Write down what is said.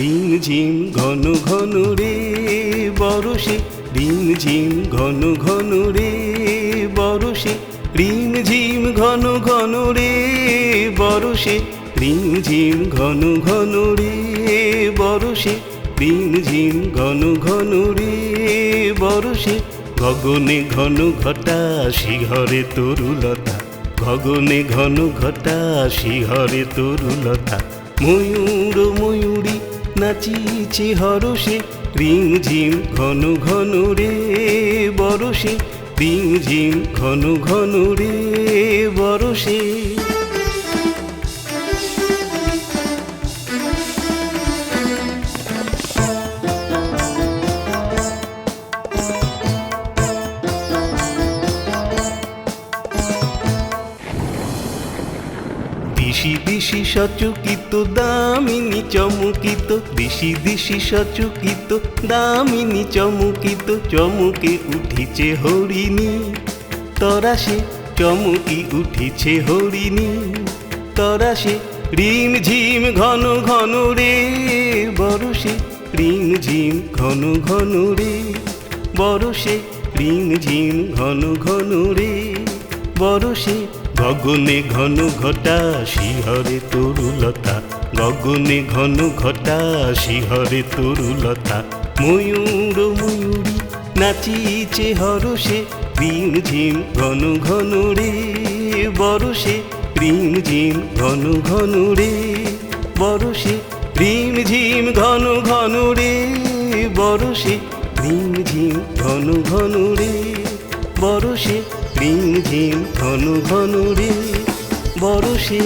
রিম ঝিম ঘন ঘন রে বরসে রিম ঝিম ঘন ঘন রে বরসে রিম ঝিম ঘন ঘন রে বরসে রিম ঝিম ঘন ঘন রে বরসে রিম ঝিম ঘন ঘন রে বরসে গগনে ঘন ঘটা শিহরে তরুলতা। গগনে ঘন ঘটা শিহরে তরুলতা। ময়ূর ময়ূরী নাচিছে হরসে রিংঝিম ঘন ঘন রে বরসে রিংঝিম ঘন ঘন রে বরসে দিশি দিশি সচকিত, দামিনী চমকিত। দিশি দিশি সচকিত, দামিনী চমকিত, চমকে উঠিছে হরিণী। তরাসে চমকি উঠিছে হরিণী। তরাসে রিম ঝিম ঘন ঘন রে বরসে রিম ঝিম ঘন ঘন রে। বরসে রিম ঝিম ঘন ঘন রে বরসে গগনে ঘন ঘটা শিহরে তরুলতা। গগনে ঘন ঘটা শিহরে তরুলতা। ময়ূর, ময়ূরী, নাচিছে হরসে রিম ঝিম ঘন ঘন রে বরসে রিম ঝিম ঘন ঘন রে বরসে রিম ঝিম ঘন ঘন রে বরসে রিম ঝিম ঘন ঘন রে বরসে রিম ঝিম ঘন ঘন রে বরসে